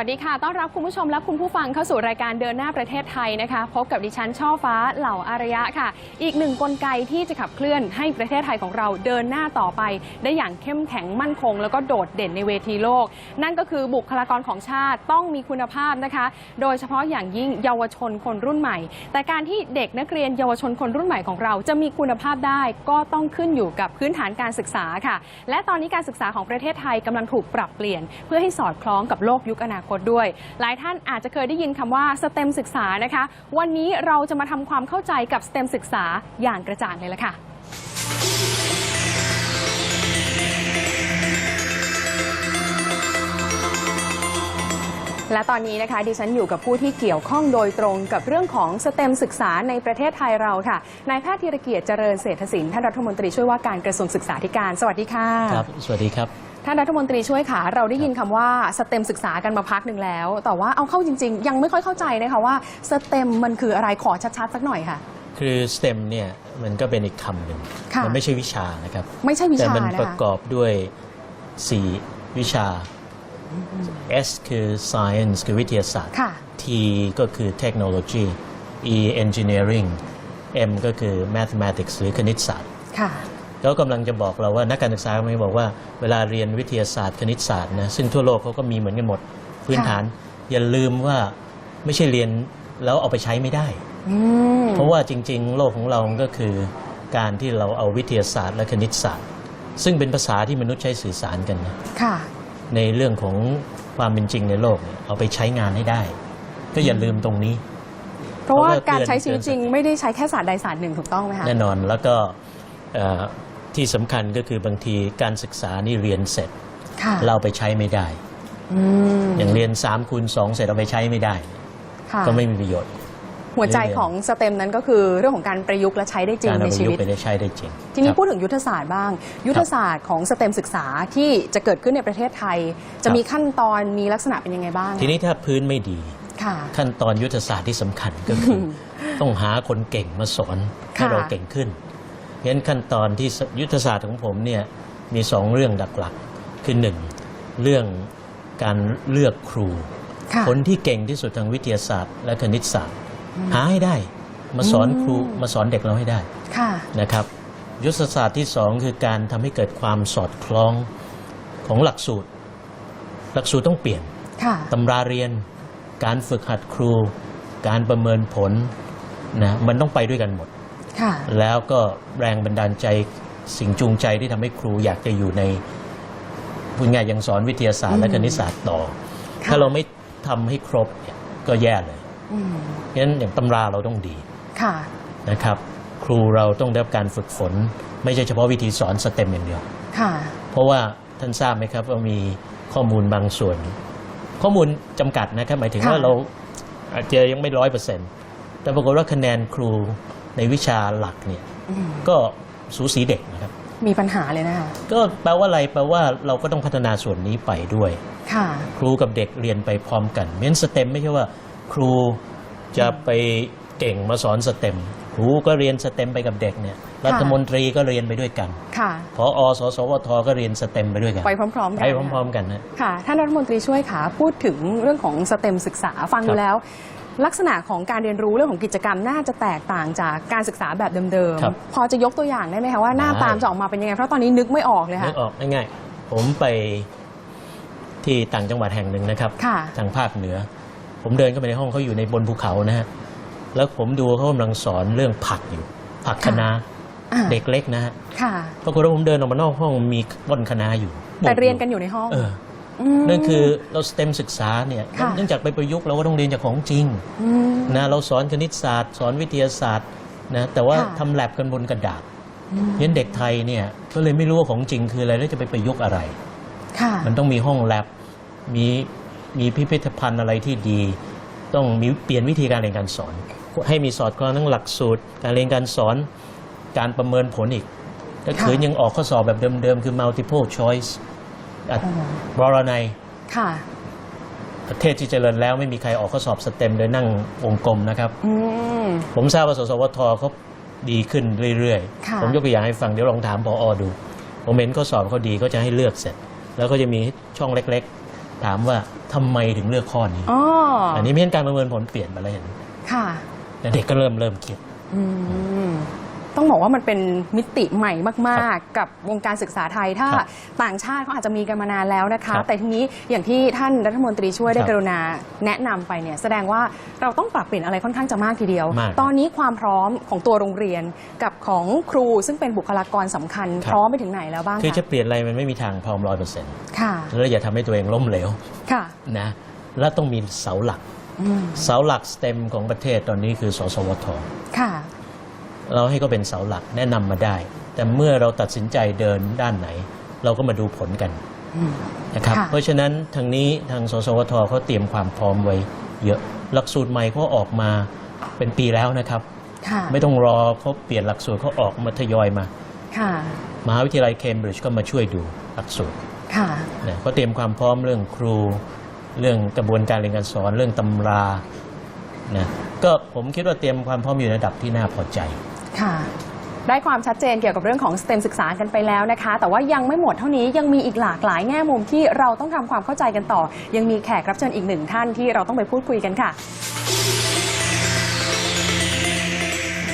สวัสดีค่ะ ต้อนรับคุณผู้ชมและคุณผู้ฟังเข้าสู่รายการเดินหน้าประเทศไทยนะคะ พบกับดิฉันช่อฟ้าเหล่าอารยะค่ะ อีกหนึ่งกลไกที่จะขับเคลื่อนให้ประเทศไทยของเราเดินหน้าต่อไป ได้อย่างเข้มแข็งมั่นคง แล้วก็โดดเด่นในเวทีโลก นั่นก็คือบุคลากรของชาติต้องมีคุณภาพนะคะ โดยเฉพาะอย่างยิ่งเยาวชนคนรุ่นใหม่ แต่การที่เด็กนักเรียนเยาวชนคนรุ่นใหม่ของเรา จะมีคุณภาพได้ก็ต้องขึ้นอยู่กับพื้นฐานการศึกษาค่ะ และตอนนี้การศึกษาของประเทศไทยกำลังถูกปรับเปลี่ยน เพื่อให้สอดคล้องกับโลกยุคอนาคตด้วย หลายท่านอาจจะเคยได้ยินคำว่าสเต็มศึกษานะคะ วันนี้เราจะมาทำความเข้าใจกับสเต็มศึกษาอย่างกระจ่างเลยละค่ะและตอนนี้นะคะดิฉันอยู่กับผู้ที่เกี่ยวข้องโดยตรงกับเรื่องของสเต็มศึกษาในประเทศไทยเราค่ะนายแพทย์ธีรเกียรติเจริญเศรษฐศิลป์ท่านรัฐมนตรีช่วยว่าการกระทรวงศึกษาธิการ สวัสดีค่ะครับสวัสดีครับ ท่านรัฐมนตรีช่วยค่ะ เราได้ยินคำว่าสเต็มศึกษากันมาพักหนึ่งแล้ว แต่ว่าเอาเข้าจริง ๆ ยังไม่ค่อยเข้าใจนะคะว่าสเต็มมันคืออะไรขอชัดๆสักหน่อยค่ะ คือ STEM เนี่ยมันก็เป็นอีกคำหนึ่งค่ะมัไม่ใช่วิชานะครับ ไม่ใช่วิแต่ชามันนะประคะกอบด้วย 4 วิชา S คือ Science คือวิทยาศาสตร์ค่ะ T ก็คือ Technology E Engineering M ก็คือ Mathematics หรือคณิตศาสตร์ ค่ะแล้วกำลังจะบอกเราว่านักการศึกษาไม่บอกว่าเวลาเรียนวิทยาศาสตร์คณิตศาสตร์นะซึ่งทั่วโลกเขาก็มีเหมือนกันหมดพื้นฐาน อย่าลืมว่าไม่ใช่เรียนแล้วเอาไปใช้ไม่ได้อืมเพราะว่าจริง ๆ โลกของเราก็คือ การที่เราเอาวิทยาศาสตร์และคณิตศาสตร์ ซึ่งเป็นภาษาที่มนุษย์ใช้สื่อสารกันนะค่ะในเรื่องของความเป็นจริงในโลกเนี่ยเอาไปใช้งานให้ได้ ก็อย่าลืมตรงนี้ เพราะว่าเพราะว่าการใช้เตือนชีวิตจริง ไม่ได้ใช้แค่ศาสตร์ใดศาสตร์หนึ่งถูกต้องไหมคะแน่นอนแล้วก็เอ่อ ที่สำคัญก็คือบางทีการศึกษานี่เรียนเสร็จค่ะเราเอาไปใช้ไม่ได้อืมอย่างเรียน3คูณ2เสร็จเอาไปใช้ไม่ได้ค่ะก็ไม่มีประโยชน์ หัวใจของสเต็มนั้นก็คือเรื่องของการประยุกต์และใช้ได้จริงการเอาในไปชียุวิตไปได้ใช้ได้จริง ทีนี้ครับพูดถึงยุทธศาสตร์บ้าง ยุทธศาสตร์ของสเต็มศึกษาที่จะเกิดขึ้นในประเทศไทย จะครับมีขั้นตอนมีลักษณะเป็นยังไงบ้าง ทีนี้ถ้าพื้นไม่ดีค่ะขั้นตอนยุทธศาสตร์ที่สำคัญก็คือ ต้องหาคนเก่งมาสอนให้ค่ะเราเก่งขึ้น เพราะฉะนั้นขั้นตอนที่ยุทธศาสตร์ของผมเนี่ยมีสองเรื่องหลักๆคือหนึ่งเรื่องการเลือกครูค่ะคนที่เก่งที่สุดทางวิทยาศาสตร์ และคณิตศาสตร์ หาให้ได้มาสอนครูมาสอนเด็กเราให้ได้ค่ะนะครับ ยุทธศาสตร์ที่สองคือการทำให้เกิดความสอดคล้องของหลักสูตร หลักสูตรต้องเปลี่ยนค่ะตำราเรียน การฝึกหัดครู การประเมินผลนะมันต้องไปด้วยกันหมด ค่ะ แล้วก็แรงบันดาลใจสิ่งจูงใจที่ทำให้ครูอยากจะอยู่ในพูดง่ายๆยังสอนวิทยาศาสตร์และคณิตศาสตร์ต่อ ค่ะ ถ้าเราไม่ทำให้ครบเนี่ยก็แย่เลยอืมเพราะฉะนั้นอย่างตำราเราต้องดีค่ะ นะครับ ครูเราต้องได้รับการฝึกฝน ไม่ใช่เฉพาะวิธีสอนสเต็มอย่างเดียว ค่ะ เพราะว่าท่านทราบไหมครับว่ามีข้อมูลบางส่วน ข้อมูลจำกัดนะครับหมายถึงค่ะว่าเราอาจจะยังไม่ร้อยเปอร์เซ็นต์แต่ปรากฏว่าคะแนนครู ในวิชาหลักเนี่ยอืมก็สูสีเด็กนะครับ มีปัญหาเลยนะคะก็แปลว่าอะไรแปลว่าเราก็ต้องพัฒนาส่วนนี้ไปด้วยค่ะครูกับเด็กเรียนไปพร้อมกันเม้นสเต็มไม่ใช่ว่า ครูจะไปเก่งมาสอนสเต็มครูก็เรียนสเต็มไปกับเด็กเนี่ยรัฐมนตรีก็เรียนไปด้วยกันค่ะพออสสวทก็เรียนสเต็มไปด้วยกันไปพร้อมๆกันไปพร้อม ๆ กันนะค่ะท่านรัฐมนตรีช่วยค่ะพูดถึงเรื่องของสเต็มศึกษาฟังคดูรับแล้ว ลักษณะของการเรียนรู้เรื่องของกิจกรรมน่าจะแตกต่างจากการศึกษาแบบเดิมครับ ๆ พอจะยกตัวอย่างได้ไหมคะว่าหน้าได้ตามจะออกมาเป็นยังไง เพราะตอนนี้นึกไม่ออกเลยนึค่ะ กออกง่ายๆ ผมไปที่ต่างจังหวัดแห่งหนึ่งนะครับ ค่ะ ทางภาคเหนือ ผมเดินเข้าไปในห้องเขาอยู่ในบนภูเขานะฮะ แล้วผมดูเขากำลังสอนเรื่องผักอยู่ ผักคะน้าอ่าเด็กเล็กนะฮะ ค่ะ ปรากฏว่าผมเดินออกมานอกห้องมีต้นคะน้าอยู่แต่เรียนกันอยู่ในห้อง เออม นั่นคือเราสเต็มศึกษาเนี่ยค่ะ เนื่องจากไปประยุกต์เราก็ต้องเรียนจากของจริงมนะเราสอนคณิตศาสตร์ สอนวิทยาศาสตร์นะแต่ว่าค่ะ ทำแลบกันบนกระดาษอืมเน้นเด็กไทยเนี่ยก็เลยไม่รู้ว่าของจริงคืออะไรแล้วจะไปประยุกต์อะไร ค่ะ มันต้องมีห้องแลบมีมีพิพิธภัณฑ์อะไรที่ดี ต้องมีเปลี่ยนวิธีการเรียนการสอน ให้มีสอดคล้องทั้งหลักสูตร การเรียนการสอน การประเมินผลอีกก็คือค่ะยังออกข้อสอบแบบเดิมๆ คือ multiple choice อะโอ้โหบรนัยค่ะ ประเทศที่เจริญแล้วไม่มีใครออกข้อสอบสเต็มโดยนั่งวงกลมนะครับ อืม ผมทราบว่าสสวทเขาดีขึ้นเรื่อยค่ะ ๆ ผมยกตัวอย่างให้ฟังเดี๋ยวลองถามพออดู ผมเห็นข้อสอบเขาดีก็จะให้เลือกเสร็จ แล้วก็จะมีช่องเล็กถามว่าทำไมถึงเลือกข้อนี้ อ๋อออันนี้ไม่เห็นการประเมินผลเปลี่ยนไปแล้วเห็นค่ะแล้วเด็กก็เริ่มเริ่มคิด อืม ต้องบอกว่ามันเป็นมิติใหม่มาก ๆ กับวงการศึกษาไทย ถ้าครับต่างชาติเขาอาจจะมีกันมานานแล้วนะคะครับแต่ทีนี้อย่างที่ท่านรัฐมนตรีช่วยได้ครับกรุณาแนะนำไปเนี่ยแสดงว่าเราต้องปรับเปลี่ยนอะไรค่อนข้างจะมากทีเดียวมากตอนนี้ความพร้อมของตัวโรงเรียนกับของครูซึ่งเป็นบุคลากรสำคัญครับพร้อมไปถึงไหนแล้วบ้างคือจะคะเปลี่ยนอะไรมันไม่มีทางพร้อมร้อยเปอร์เซ็นต์ค่ะแล้วอย่าทำให้ตัวเองล้มเหลวค่ะนะแล้วต้องมีเสาหลักอืมเสาหลักสเต็มของประเทศตอนนี้คือ สสวทค่ะ เราให้ก็เป็นเสาหลักแนะนำมาได้ แต่เมื่อเราตัดสินใจเดินด้านไหน เราก็มาดูผลกันอืม นะครับ ค่ะ เพราะฉะนั้นทางนี้ทางสสวทเขาเตรียมความพร้อมไว้เยอะหลักสูตรใหม่เขาออกมาเป็นปีแล้วนะครับ ค่ะไม่ต้องรอเขาเปลี่ยนหลักสูตรเขาออกมาทยอยมา ค่ะมหาวิทยาลัยเคมบริดจ์ก็มาช่วยดูหลักสูตรค่ะ นะเขาเตรียมความพร้อมเรื่องครู เรื่องกระบวนการเรียนการสอนเรื่องตำรานะก็ผมคิดว่าเตรียมความพร้อมอยู่ในระดับที่น่าพอใจ ค่ะได้ความชัดเจนเกี่ยวกับเรื่องของ STEM ศึกษากันไปแล้วนะคะ แต่ว่ายังไม่หมดเท่านี้ยังมีอีกหลากหลายแง่มุมที่เราต้องทำความเข้าใจกันต่อ ยังมีแขกรับเชิญอีกหนึ่งท่านที่เราต้องไปพูดคุยกันค่ะ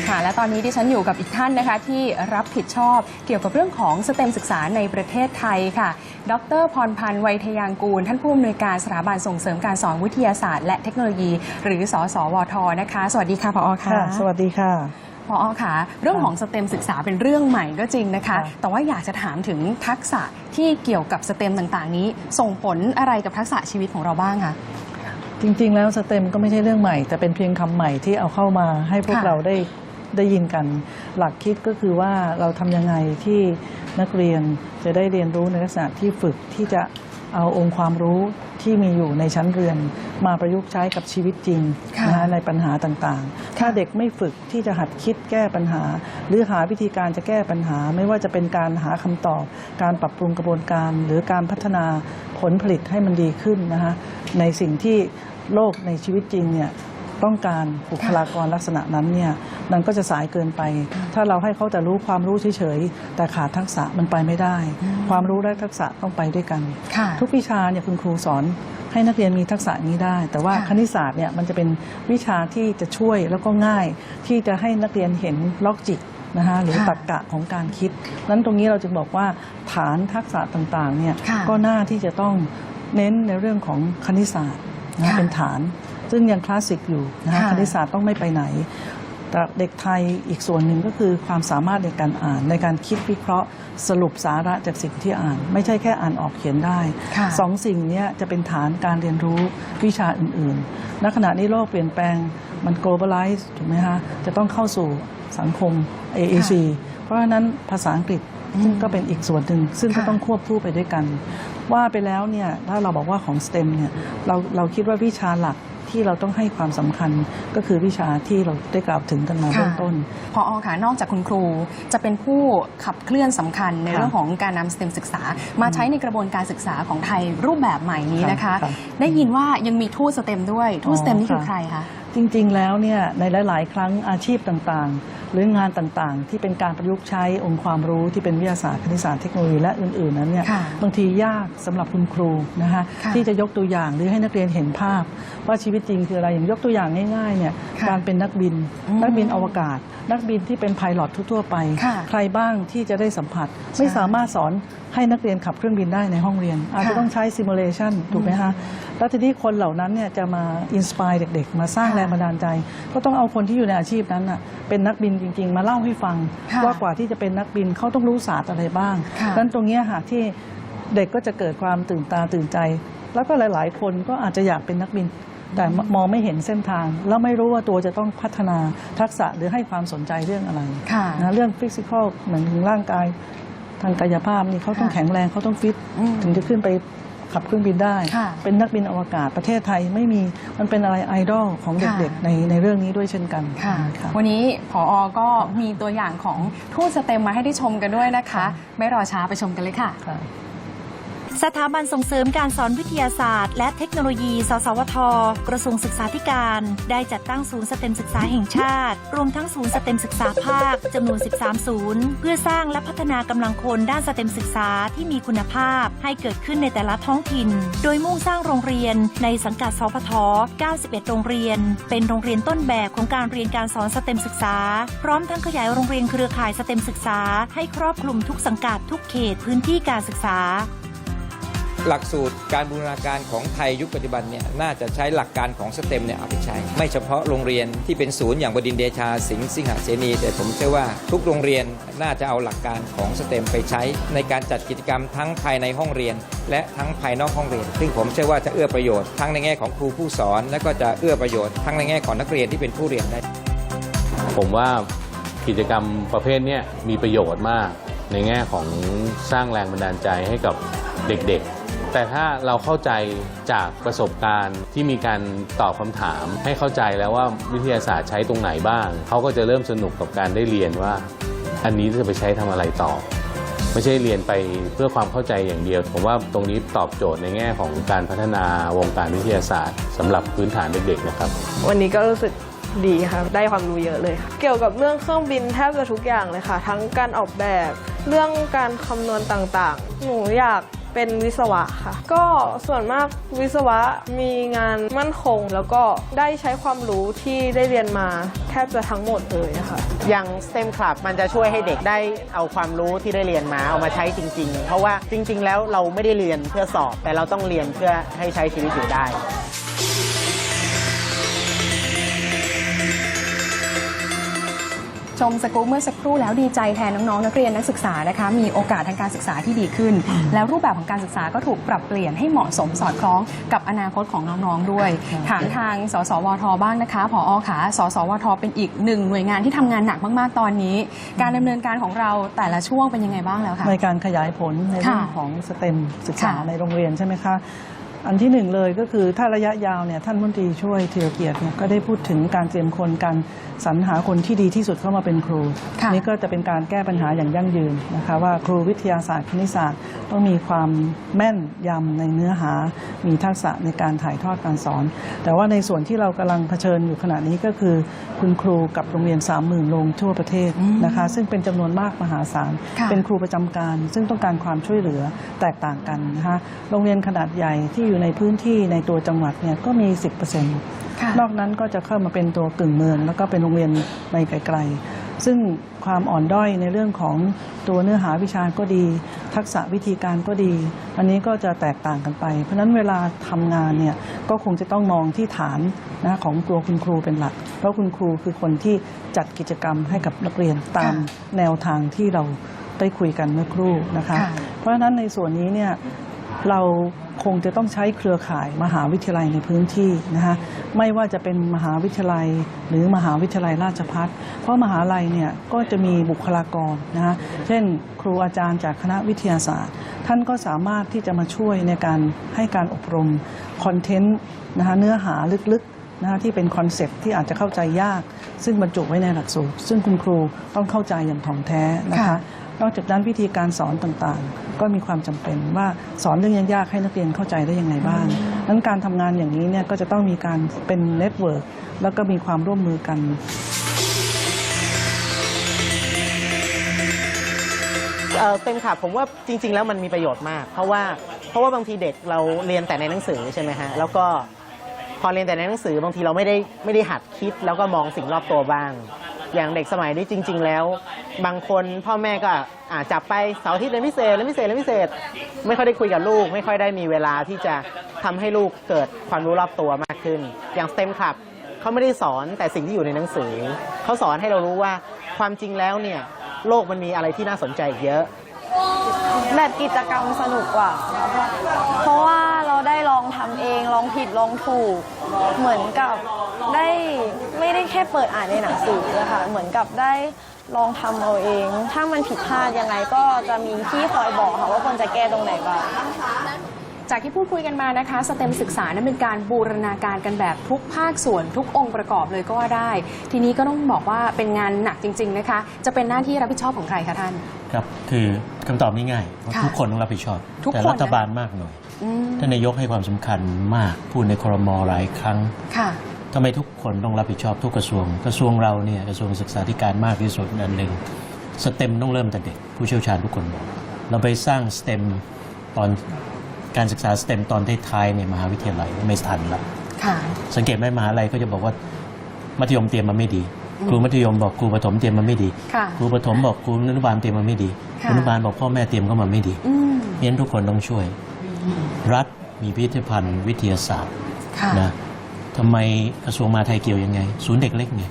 ค่ะและตอนนี้ดิฉันอยู่กับอีกท่านนะคะ ที่รับผิดชอบเกี่ยวกับเรื่องของสเต็มศึกษาในประเทศไทยค่ะ ดรพรพันธ์ไวยทยางกูล ท่านผู้อำนวยการสถาบันส่งเสริมการสอนวิทยาศาสตร์และเทคโนโลยี หรือสสวทนะคะ สวัสดีค่ะผอค่ะ สวัสดีค่ะ พอค่ะ เรื่องของสเต็มศึกษาเป็นเรื่องใหม่ก็จริงนะคะค่ะแต่ว่าอยากจะถามถึงทักษะที่เกี่ยวกับสเต็มต่างๆ นี้ ส่งผลอะไรกับทักษะชีวิตของเราบ้างคะจริง ๆ แล้วสเต็มก็ไม่ใช่เรื่องใหม่ แต่เป็นเพียงคำใหม่ที่เอาเข้ามาให้พวกค่ะเราได้ได้ยินกัน หลักคิดก็คือว่าเราทำยังไงที่นักเรียนจะได้เรียนรู้ในลักษณะที่ฝึกที่จะ เอาองค์ความรู้ที่มีอยู่ในชั้นเรียนมาประยุกต์ใช้กับชีวิตจริงค่ะนะฮะในปัญหาต่างๆ ถ้าเด็กไม่ฝึกที่จะหัดคิดแก้ปัญหา หรือหาวิธีการจะแก้ปัญหา ไม่ว่าจะเป็นการหาคำตอบ การปรับปรุงกระบวนการ หรือการพัฒนาผลผลิตให้มันดีขึ้นนะคะในสิ่งที่โลกในชีวิตจริงเนี่ย ต้องการบุคลากรลักษณะนั้นเนี่ยมันก็จะสายเกินไป ถ้าเราให้เขาแต่รู้ความรู้เฉยๆแต่ขาดทักษะมันไปไม่ได้ ความรู้และทักษะต้องไปด้วยกันค่ะทุกวิชาเนี่ยคุณครูสอนให้นักเรียนมีทักษะนี้ได้ แต่ว่าค่ะคณิตศาสตร์เนี่ยมันจะเป็นวิชาที่จะช่วยแล้วก็ง่าย ที่จะให้นักเรียนเห็นล็อกจิกนะคะหรือค่ะตรรกะของการคิดนั้นตรงนี้เราจึงบอกว่าฐานทักษะต่างๆเนี่ยค่ะก็น่าที่จะต้องเน้นในเรื่องของคณิตศาสตร์นะค่ะเป็นฐาน ซึ่งยังคลาสสิกอยู่นะคะค่ะคณิตศาสตร์ต้องไม่ไปไหนแต่เด็กไทยอีกส่วนหนึ่งก็คือความสามารถในการอ่าน ในการคิดวิเคราะห์ สรุปสาระจากสิ่งที่อ่าน ไม่ใช่แค่อ่านออกเขียนได้ค่ะสองสิ่งเนี้ยจะเป็นฐานการเรียนรู้วิชาอื่นๆณขณะนี้โลกเปลี่ยนแปลงมัน globalize ถูกไหมฮะจะต้องเข้าสู่สังคม AAC เพราะฉะนั้นภาษาอังกฤษอืมซึ่งก็เป็นอีกส่วนหนึ่งซึ่งก็ค่ะต้องควบคู่ไปด้วยกัน ว่าไปแล้วเนี่ยถ้าเราบอกว่าของ STEM เนี่ยเราเราคิดว่าวิชาหลัก ที่เราต้องให้ความสำคัญก็คือวิชาที่เราได้กล่าวถึงกันมาค่ะเบื้องต้นพอค่ะ นอกจากคุณครูจะเป็นผู้ขับเคลื่อนสำคัญในค่ะเรื่องของการนำ STEM ศึกษา มาใช้ในกระบวนการศึกษาของไทยรูปแบบใหม่นี้นะคะค่ะได้ยินว่ายังมีทูต STEM ด้วย ทูตอ๋อ STEM นี่คือค่ะใครคะ จริงๆ แล้วเนี่ยในหลาย ๆ ครั้งอาชีพต่างๆ หรืองานต่างๆ ที่เป็นการประยุกต์ใช้องค์ความรู้ที่เป็นวิทยาศาสตร์คณิตศาสตร์เทคโนโลยีและอื่นๆนั้นเนี่ยค่ะบางทียากสำหรับคุณครูนะคะค่ะที่จะยกตัวอย่างหรือให้นักเรียนเห็นภาพ ว่าชีวิตจริงคืออะไรอย่างยกตัวอย่างง่ายๆเนี่ยค่ะการเป็นนักบิน อืมนักบินอวกาศ นักบินที่เป็นไพลอตทั่วๆไป ค่ะใครบ้างที่จะได้สัมผัสไม่ใช่สามารถสอนให้นักเรียนขับเครื่องบินได้ในห้องเรียน อาจจะค่ะ ต้องใช้ซิมูเลชันถูกไหมคะแล้วทีนี้คนเหล่านั้นเนี่ยจะมาอินสปายเด็กๆ มาสร้างค่ะแรงบันดาลใจ ก็ต้องเอาคนที่อยู่ในอาชีพนั้นน่ะเป็นนักบินจริง ๆ มาเล่าให้ฟัง ค่ะว่ากว่าที่จะเป็นนักบินเขาต้องรู้ศาสตร์อะไรบ้างค่ะนั้นตรงเนี้ยค่ะที่เด็กก็จะเกิดความตื่นตาตื่นใจ แล้วก็หลาย ๆ คนก็อาจจะอยากเป็นนักบิน แต่มองไม่เห็นเส้นทาง แล้วไม่รู้ว่าตัวจะต้องพัฒนาทักษะหรือให้ความสนใจเรื่องอะไร ค่ะ นะเรื่องฟิสิกอลเหมือนถึงร่างกายทางกายภาพนี่เขาต้องค่ะแข็งแรงเขาต้องฟิตอืม ถึงจะขึ้นไป ขับเครื่องบินได้ค่ะเป็นนักบินอวกาศประเทศไทยไม่มีมันเป็นอะไรไอดอลของค่ะเด็กๆในในเรื่องนี้ด้วยเช่นกันค่ะค่ะวันนี้ผออก็มีตัวอย่างของทูตสเต็มมาให้ได้ชมกันด้วยนะคะ ไม่รอช้าไปชมกันเลยค่ะค่ะ สถาบันส่งเสริมการสอนวิทยาศาสตร์ และเทคโนโลยี สสวท กระทรวงศึกษาธิการ ได้จัดตั้งศูนย์สเต็มศึกษาแห่งชาติ รวมทั้งศูนย์สเต็มศึกษาภาคจำนวน 13 ศูนย์ เพื่อสร้างและพัฒนากำลังคนด้านสเต็มศึกษาที่มีคุณภาพ ให้เกิดขึ้นในแต่ละท้องถิ่น โดยมุ่งสร้างโรงเรียนในสังกัดสพท 91 โรงเรียน เป็นโรงเรียนต้นแบบของการเรียนการสอนสเต็มศึกษา พร้อมทั้งขยายโรงเรียนเครือข่ายสเต็มศึกษา ให้ครอบคลุมทุกสังกัดทุกเขตพื้นที่การศึกษา หลักสูตรการบูรณาการของไทยยุคปัจจุบันเนี่ยน่าจะใช้หลักการของสเต็มเนี่ยเอาไปใช้ ไม่เฉพาะโรงเรียนที่เป็นศูนย์อย่างบดินเดชาสิงห์สิงหเสนี แต่ผมเชื่อว่าทุกโรงเรียนน่าจะเอาหลักการของสเต็มไปใช้ ในการจัดกิจกรรมทั้งภายในห้องเรียน และทั้งภายนอกห้องเรียน ซึ่งผมเชื่อว่าจะเอื้อประโยชน์ทั้งในแง่ของครูผู้สอน และก็จะเอื้อประโยชน์ทั้งในแง่ของนักเรียนที่เป็นผู้เรียนได้ ผมว่ากิจกรรมประเภทนี้มีประโยชน์มาก ในแง่ของสร้างแรงบันดาลใจให้กับเด็กๆ แต่ถ้าเราเข้าใจจากประสบการณ์ที่มีการตอบคำถาม ให้เข้าใจแล้วว่าวิทยาศาสตร์ใช้ตรงไหนบ้าง เขาก็จะเริ่มสนุกกับการได้เรียนว่า อันนี้จะไปใช้ทำอะไรต่อ ไม่ใช่เรียนไปเพื่อความเข้าใจอย่างเดียว ผมว่าตรงนี้ตอบโจทย์ในแง่ของการพัฒนาวงการวิทยาศาสตร์สำหรับพื้นฐานเด็กๆนะครับ วันนี้ก็รู้สึกดีค่ะ ได้ความรู้เยอะเลยค่ะ เกี่ยวกับเรื่องเครื่องบินแทบจะทุกอย่างเลยค่ะ ทั้งการออกแบบ เรื่องการคำนวณต่างๆ หนูอยาก เป็นวิศวะค่ะ ก็ส่วนมากวิศวะมีงานมั่นคง แล้วก็ได้ใช้ความรู้ที่ได้เรียนมาแทบจะทั้งหมดเลยนะคะอย่าง STEM Club มันจะช่วยให้เด็กได้เอาความรู้ที่ได้เรียนมาเอามาใช้จริง ๆ เพราะว่าจริง ๆ แล้วเราไม่ได้เรียนเพื่อสอบ แต่เราต้องเรียนเพื่อให้ใช้ชีวิตอยู่ได้ ชมสกู๊ปเมื่อสักครู่แล้วดีใจแทนน้องๆนักเรียนนักศึกษานะคะมีโอกาสทางการศึกษาที่ดีขึ้น แล้วรูปแบบของการศึกษาก็ถูกปรับเปลี่ยนให้เหมาะสมสอดคล้องกับอนาคตของน้องๆด้วยถามทางสสวทบ้างนะคะผอขาสสวทเป็นอีกหนึ่งหน่วยงานที่ทำงานหนักมากๆตอนนี้ การดำเนินการของเราแต่ละช่วงเป็นยังไงบ้างแล้วคะในการขยายผลในเรื่องค่ะของสเต็มศึกษาค่ะในโรงเรียนใช่ไหมคะ อันที่หนึ่งเลยก็คือถ้าระยะยาวเนี่ยท่านมนตรีช่วยเทียวเกียรติเนี่ยก็ได้พูดถึงการเตรียมคนการสรรหาคนที่ดีที่สุดเข้ามาเป็นครู ค่ะนี่ก็จะเป็นการแก้ปัญหาอย่างยั่งยืนนะคะว่าครูวิทยาศาสตร์คณิตศาสตร์ต้องมีความแม่นยำในเนื้อหา มีทักษะในการถ่ายทอดการสอน แต่ว่าในส่วนที่เรากำลังเผชิญอยู่ขณะนี้ก็คือคุณครูกับโรงเรียน 30,000โรงทั่วประเทศนะคะซึ่งเป็นจำนวนมากมหาศาลค่ะ เป็นครูประจำการ ซึ่งต้องการความช่วยเหลือแตกต่างกันนะคะโรงเรียนขนาดใหญ่ที่อยู่ในพื้นที่ในตัวจังหวัดเนี่ยก็มี 10%ค่ะนอกนั้นก็จะเข้ามาเป็นตัวกึ่งเมือง แล้วก็เป็นโรงเรียนในไกลๆ ซึ่งความอ่อนด้อยในเรื่องของตัวเนื้อหาวิชาก็ดี ทักษะวิธีการก็ดี อันนี้ก็จะแตกต่างกันไป เพราะฉะนั้นเวลาทำงานเนี่ยก็คงจะต้องมองที่ฐานนะของตัวคุณครูเป็นหลัก เพราะคุณครูคือคนที่จัดกิจกรรมให้กับนักเรียนตามแนวทางที่เราได้คุยกันเมื่อครู่นะคะค่ะเพราะฉะนั้นในส่วนนี้เนี่ยเรา คงจะต้องใช้เครือข่ายมหาวิทยาลัยในพื้นที่นะคะไม่ว่าจะเป็นมหาวิทยาลัย หรือมหาวิทยาลัยราชภัฏเพราะมหาลัยเนี่ยก็จะมีบุคลากรนะคะเช่น ครูอาจารย์จากคณะวิทยาศาสตร์ ท่านก็สามารถที่จะมาช่วยในการให้การอบรมคอนเทนต์นะคะเนื้อหาลึกๆนะคะที่เป็นคอนเซปต์ที่อาจจะเข้าใจยาก ซึ่งบรรจุไว้ในหลักสูตร ซึ่งคุณครูต้องเข้าใจอย่างถ่องแท้นะคะ นอกจากนั้นวิธีการสอนต่างๆ ก็มีความจำเป็นว่าสอนเรื่องยากๆให้นักเรียนเข้าใจได้ยังไงบ้างนั้นการทำงานอย่างนี้เนี่ยก็จะต้องมีการเป็นเน็ตเวิร์กแล้วก็มีความร่วมมือกันเออเต็มค่ะผมว่าจริง ๆ แล้วมันมีประโยชน์มาก เพราะว่าเพราะว่าบางทีเด็กเราเรียนแต่ในหนังสือใช่ไหมฮะแล้วก็พอเรียนแต่ในหนังสือบางทีเราไม่ได้ไม่ได้หัดคิด แล้วก็มองสิ่งรอบตัวบ้าง อย่างเด็กสมัยนี้จริง ๆ แล้ว บางคนพ่อแม่ก็อ่าจับไปเสาร์อาทิตย์เรียนพิเศษเรียนพิเศษเรียนพิเศษ ไม่ค่อยได้คุยกับลูก ไม่ค่อยได้มีเวลาที่จะทำให้ลูกเกิดความรู้รอบตัวมากขึ้น อย่าง STEM Club เขาไม่ได้สอนแต่สิ่งที่อยู่ในหนังสือ เขาสอนให้เรารู้ว่าความจริงแล้วเนี่ยโลกมันมีอะไรที่น่าสนใจอีกเยอะแบบกิจกรรมสนุกกว่า เพราะว่าเราได้ลองทำเองลองผิดลองถูก เหมือนกับ ได้ไม่ได้แค่เปิดอ่านในหนังสืออะค่ะเหมือนกับได้ลองทำเอาเอง ถ้ามันผิดพลาดยังไงก็จะมีพี่คอยบอกค่ะว่าควรจะแก้ตรงไหนบ้าง จากที่พูดคุยกันมานะคะ สเต็มศึกษานั้นเป็นการบูรณาการกันแบบทุกภาคส่วนทุกองค์ประกอบเลยก็ว่าได้ ทีนี้ก็ต้องบอกว่าเป็นงานหนักจริง ๆ นะคะ จะเป็นหน้าที่รับผิดชอบของใครคะท่าน ครับคือคำตอบนี้ง่ายเพราะค่ะทุกคนต้องรับผิดชอบ ทุกแต่คนนะรัฐบาลมากหน่อยอืมท่านนายกให้ความสำคัญมากพูดในครมหลายครั้ง ค่ะ ทำไมทุกคนต้องรับผิดชอบทุกกระทรวง กระทรวงเราเนี่ยกระทรวงศึกษาธิการมากที่สุดอันหนึ่งสเต็มต้องเริ่มแต่เด็กผู้เชี่ยวชาญทุกคนบอกเราไปสร้างสเต็มตอนการศึกษาสเต็มตอนท้ายๆในมหาวิทยาลัยไม่ทันละค่ะสังเกตไหมมหาลัยก็จะบอกว่ามัธยมเตรียมมาไม่ดี ครูมัธยมบอกครูประถมเตรียมมาไม่ดีค่ะครูประถมบอกครูอนุบาลเตรียมมาไม่ดีค่ะอนุบาลบอกพ่อแม่เตรียมเข้ามาไม่ดีอืมเพราะฉะนั้นทุกคนต้องช่วย รัฐมีพิพิธภัณฑ์วิทยาศาสตร์ค่ะนะ ทำไมกระทรวงมหาดไทยเกี่ยวยังไง ศูนย์เด็กเล็กไง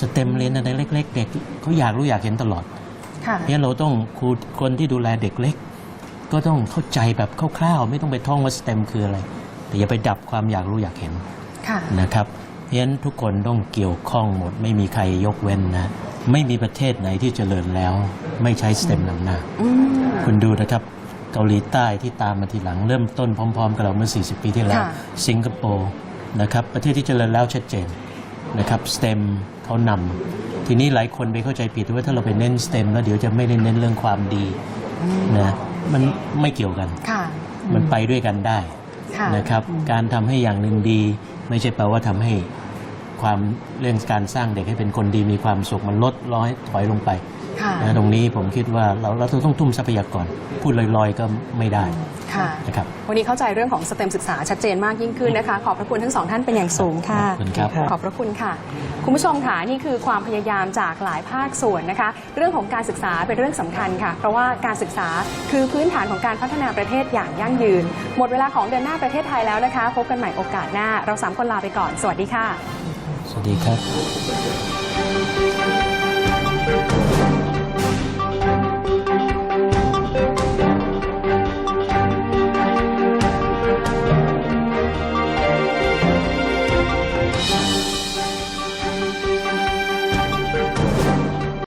สเต็มเรียนอะไรเล็ก ๆ เด็กเขาอยากรู้อยากเห็นตลอดค่ะเนี่ยเราต้องครูคนที่ดูแลเด็กเล็ก ก็ต้องเข้าใจแบบคร่าวๆไม่ต้องไปท่องว่าสเต็มคืออะไร แต่อย่าไปดับความอยากรู้อยากเห็นค่ะนะครับเพราะฉะนั้นทุกคนต้องเกี่ยวข้องหมด ไม่มีใครยกเว้นนะไม่มีประเทศไหนที่เจริญแล้ว ไม่ใช้สเต็มนำหน้าอืมคุณดูนะครับเกาหลีใต้ที่ตามมาทีหลังเริ่มต้นพร้อม ๆ กับเราเมื่อ 40 ปีที่แล้วค่ะสิงคโปร์ นะครับประเทศที่เจริญแล้วชัดเจนนะครับสเต็มเขานำทีนี้หลายคนไปเข้าใจผิดว่าถ้าเราไปเน้นสเต็มแล้วเดี๋ยวจะไม่ได้เน้นเรื่องความดีนะมันไม่เกี่ยวกันค่ะมันไปด้วยกันได้ค่ะนะครับการทำให้อย่างหนึ่งดี ไม่ใช่แปลว่าทำให้ความเรื่องการสร้างเด็กให้เป็นคนดีมีความสุขมันลดร้อยถอยลงไปค่ะ นะตรงนี้ผมคิดว่าเราเราต้องทุ่มทรัพยากร พูดลอยๆก็ไม่ได้ค่ะนะครับวันนี้เข้าใจเรื่องของสเต็มศึกษาชัดเจนมากยิ่งขึ้นนะคะ ขอบพระคุณทั้งสองท่านเป็นอย่างสูงค่ะ ขอบคุณครับ ขอบพระคุณค่ะ คุณผู้ชมค่ะนี่คือความพยายามจากหลายภาคส่วนนะคะ เรื่องของการศึกษาเป็นเรื่องสำคัญค่ะ เพราะว่าการศึกษาคือพื้นฐานของการพัฒนาประเทศอย่างยั่งยืน หมดเวลาของเดือนหน้าประเทศไทยแล้วนะคะ พบกันใหม่โอกาสหน้า เราสามคนลาไปก่อน สวัสดีค่ะ สวัสดีครับ